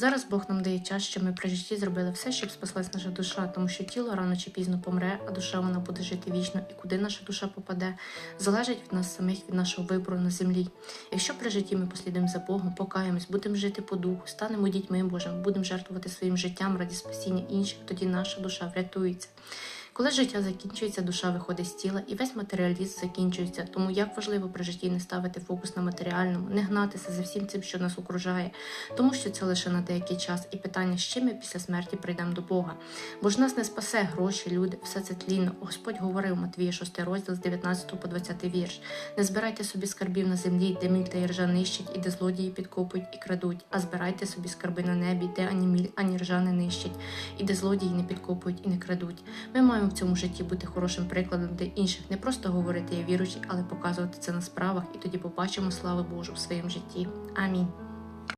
Зараз Бог нам дає час, що ми при житті зробили все, щоб спаслась наша душа, тому що тіло рано чи пізно помре, а душа вона буде жити вічно, і куди наша душа попаде, залежить від нас самих, від нашого вибору на землі. Якщо при житті ми послідуємо за Богом, покаємось, будемо жити по духу, станемо дітьми Божим, будемо жертвувати своїм життям раді спасіння інших, тоді наша душа врятується. Коли життя закінчується, душа виходить з тіла і весь матеріалізм закінчується. Тому як важливо при житті не ставити фокус на матеріальному, не гнатися за всім цим, що нас окружає, тому що це лише на деякий час, і питання, з чим ми після смерті прийдемо до Бога. Бо ж нас не спасе гроші, люди, все це тлінно. Господь говорив Матвія 6 розділ з 19 по 20 вірш. Не збирайте собі скарбів на землі, де міль та іржа нищать, і де злодії підкопують і крадуть, а збирайте собі скарби на небі, де ані міль, ані ржа не нищать, і де злодії не підкопують і не крадуть. Ми маємо в цьому житті бути хорошим прикладом для інших, не просто говорити я віруючий, але показувати це на справах, і тоді побачимо славу Божу в своєму житті. Амінь.